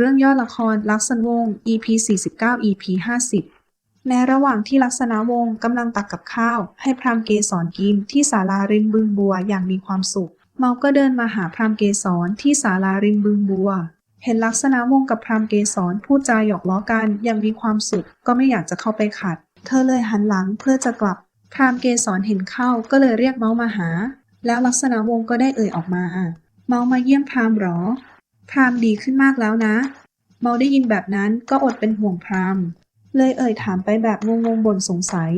เรื่องย่อละครลักษณวงศ์ EP 49 EP 50 ในระหว่างที่ลักษณะวงศ์กำลังตักกับข้าว ให้พรามเกสรกินที่ศาลาริมบึงบัวอย่างมีความสุข เมาก็เดินมาหาพรามเกสรที่ศาลาริมบึงบัว เห็นลักษณะวงศ์กับพรามเกสรพูดจาหยอกล้อกันอย่างมีความสุขก็ไม่อยากจะเข้าไปขัด เธอเลยหันหลังเพื่อจะกลับ พรามเกสรเห็นเข้าก็เลยเรียกเมามาหา แล้วลักษณะวงศ์ก็ได้เอ่ยออกมาเมามาเยี่ยมพรามหรอ พรามดีขึ้นมากแล้วนะ เมาได้ยินแบบนั้นก็อดเป็นห่วงพรามเลยเอ่ยถามไปแบบงงๆบ่นสงสัย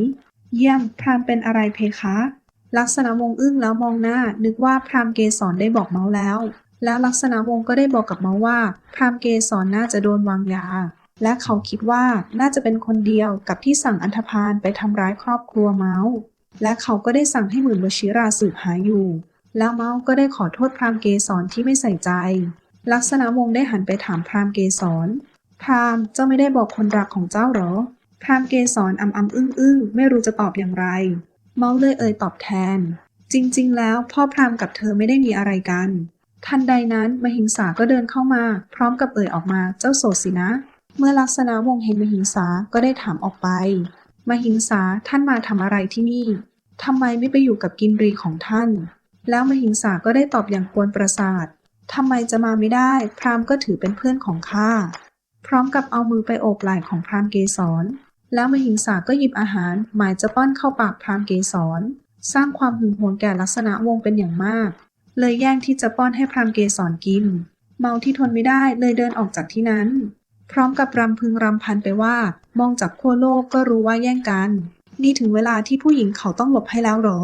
เยี่ยมพรามเป็นอะไรเพคะ ลักษณะวงอึ้งแล้วมองหน้า นึกว่าพรามเกสรได้บอกเมาแล้ว แล้วลักษณะวงก็ได้บอกกับเมาว่า พรามเกสรน่าจะโดนวางยา และเขาคิดว่าน่าจะเป็นคนเดียวกับที่สั่งอันธพาลไปทำร้ายครอบครัวเมาและเขาก็ได้สั่งให้หมื่นวชิราสืบหาอยู่ แล้วเมาก็ได้ขอโทษพรามเกสรที่ไม่ใส่ใจ ลักษณะวงได้หันไปถามพรามเกสรพรามเจ้าไม่ได้บอกคนรักของเจ้าหรอ พรามเกสรอำอำอึ้งอึ้งไม่รู้จะตอบอย่างไร เมาเลยเอ่ยตอบแทน จริง ๆ แล้วพ่อพรามกับเธอไม่ได้มีอะไรกัน ทันใดนั้นมหิงสาก็เดินเข้ามา พร้อมกับเอ่ยออกมาเจ้าโสดสินะ เมื่อลักษณะวงเห็นมหิงสาก็ได้ถามออกไป มหิงสาท่านมาทำอะไรที่นี่ทำไมไม่ไปอยู่กับกินรีของท่าน แล้วมหิงสาก็ได้ตอบอย่างกวนประสาท ทำไมจะมาไม่ได้ พรามก็ถือเป็นเพื่อนของข้า พร้อมกับเอามือไปโอบไหล่ของพรามเกสร แล้วมหิงสาก็หยิบอาหาร หมายจะป้อนเข้าปากพรามเกสร สร้างความหึงหวงแก่ลักษณะวงเป็นอย่างมาก เลยแย่งที่จะป้อนให้พรามเกสรกิน เมาที่ทนไม่ได้เลยเดินออกจากที่นั้น พร้อมกับรำพึงรำพันไปว่า มองจากขั้วโลกก็รู้ว่าแย่งกัน นี่ถึงเวลาที่ผู้หญิงเขาต้องหลบให้แล้วหรอ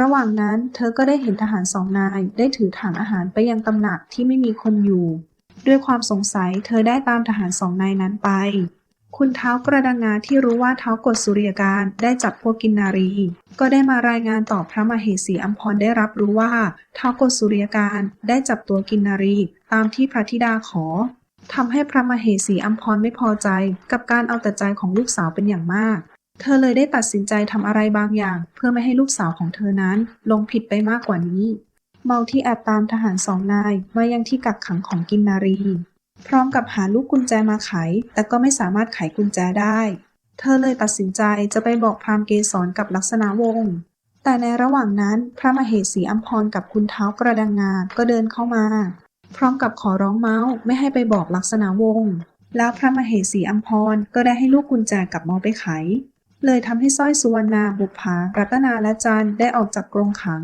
ระหว่างนั้นเธอก็ได้เห็นทหารสองนาย ได้ถือถังอาหารไปยังตำหนักที่ไม่มีคนอยู่ ด้วยความสงสัยเธอได้ตามทหารสองนายนั้นไป คุณเท้ากระดังงาที่รู้ว่าเท้ากดสุริยการได้จับพวกกินนารี ก็ได้มารายงานต่อพระมเหสีอัมพรได้รับรู้ว่าเท้ากดสุริยการได้จับตัวกินนารี ตามที่พระธิดาขอทำให้พระมเหสีอัมพรไม่พอใจกับการเอาแต่ใจของลูกสาวเป็นอย่างมาก เธอเลยได้ตัดสินใจทำอะไรบางอย่าง เพื่อไม่ให้ลูกสาวของเธอนั้นลงผิดไปมากกว่านี้ เมาที่แอบตามทหารสองนายมายังที่กักขังของกินนารี พร้อมกับหาลูกกุญแจมาไข แต่ก็ไม่สามารถไขกุญแจได้ เธอเลยตัดสินใจจะไปบอกพรามเกสรกับลักษณะวงศ์แต่ในระหว่างนั้นพระมเหสีอัมพรกับคุณเท้ากระดังงาก็เดินเข้ามา พร้อมกับขอร้องเมาส์ไม่ให้ไปบอกลักษณะวงศ์แล้วพระมเหสีอัมพรก็ได้ให้ลูกกุญแจกับเมาส์ไปไข เลยทำให้สร้อยสุวรรณาบุปผารัตนาและจันได้ออกจากกรงขัง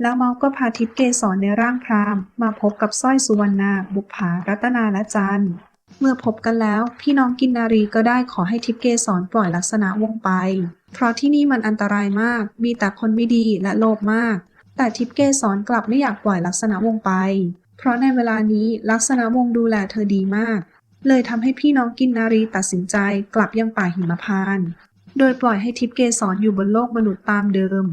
แล้วเมาก็พาทิพย์เกสรในร่างพราหมณ์มาพบกับสร้อยสุวรรณาบุปผารัตนาและจันเมื่อพบกันแล้ว พี่น้องกินนารีก็ได้ขอให้ทิพย์เกสรปล่อยลักษณะวงไป เพราะที่นี่มันอันตรายมาก มีแต่คนไม่ดีและโลภมาก แต่ทิพย์เกสรกลับไม่อยากปล่อยลักษณะวงไป เพราะในเวลานี้ลักษณะวงดูแลเธอดีมาก เลยทำให้พี่น้องกินนารีตัดสินใจกลับยังป่าหิมพานต์ โดยปล่อยให้ทิพย์เกสรอยู่บนโลกมนุษย์ตามเดิม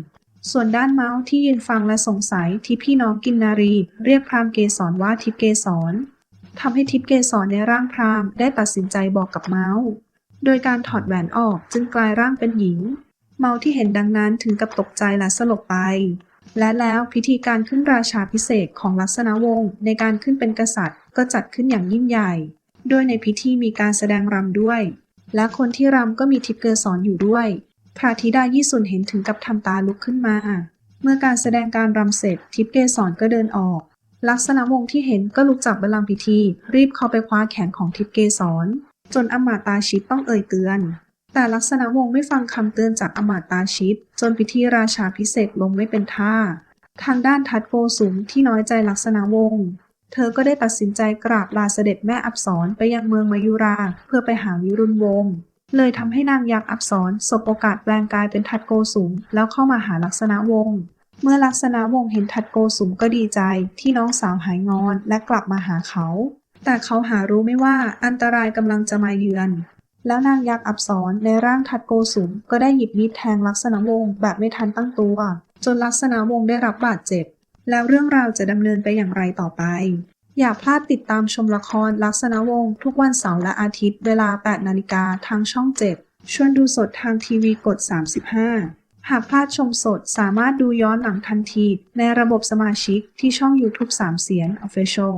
ส่วนด้านเมาส์ที่ยืนฟังและสงสัยที่พี่น้องกินนารี เรียกพรามเกสรว่าทิพย์เกสรทำให้ทิพย์เกสรในร่างพรามได้ตัดสินใจบอกกับเมาส์ โดยการถอดแหวนออกจึงกลายร่างเป็นหญิง เมาส์ที่เห็นดังนั้นถึงกับตกใจและสลบไป และแล้วพิธีการขึ้นราชาพิเศษของลักษณะวงศ์ในการขึ้นเป็นกษัตริย์ ก็จัดขึ้นอย่างยิ่งใหญ่ โดยในพิธีมีการแสดงรำด้วย และคนที่รำก็มีทิพเกสรอยู่ด้วยพระธิดายี่สุนเห็นถึงกับทำตาลุกขึ้นมา เมื่อการแสดงการรำเสร็จทิพเกสรก็เดินออก ลักษณะวงที่เห็นก็ลุกจากบัลลังก์พิธี รีบเข้าไปคว้าแขนของทิพเกสรจนอมาตาชิตต้องเอ่ยเตือน แต่ลักษณะวงไม่ฟังคำเตือนจากอมาตาชิต จนพิธีราชาพิเศษลงไม่เป็นท่า ทางด้านทัดโกสุมที่น้อยใจลักษณะวง ธอก็ได้ตัดสินใจกราบลาเสด็จแม่อับสรไปยังเมืองมายุรา เพื่อไปหาวิรุณวงศ์เลยทำให้นางยักษ์อับสรสบโอกาสแปลงกายเป็นทัดโกสุมแล้วเข้ามาหาลักษณะวงศ์เมื่อลักษณะวงศ์เห็นทัดโกสุมก็ดีใจที่น้องสาวหายงอนและกลับมาหาเขา แต่เขาหารู้ไม่ว่าอันตรายกำลังจะมาเยือน แล้วนางยักษ์อับสรในร่างทัดโกสุมก็ได้หยิบมีดแทงลักษณะวงศ์แบบไม่ทันตั้งตัว จนลักษณะวงศ์ได้รับบาดเจ็บ แล้วเรื่องราวจะดำเนินไปอย่างไรต่อไป อย่าพลาดติดตามชมละครลักษณะวงศ์ทุกวันเสาร์และอาทิตย์เวลา 8 นาฬิกาทางช่อง 7 ชวนดูสดทางทีวีกด 35 หากพลาดชมสดสามารถดูย้อนหลังทันที ในระบบสมาชิกที่ช่อง YouTube 3 เสียน Official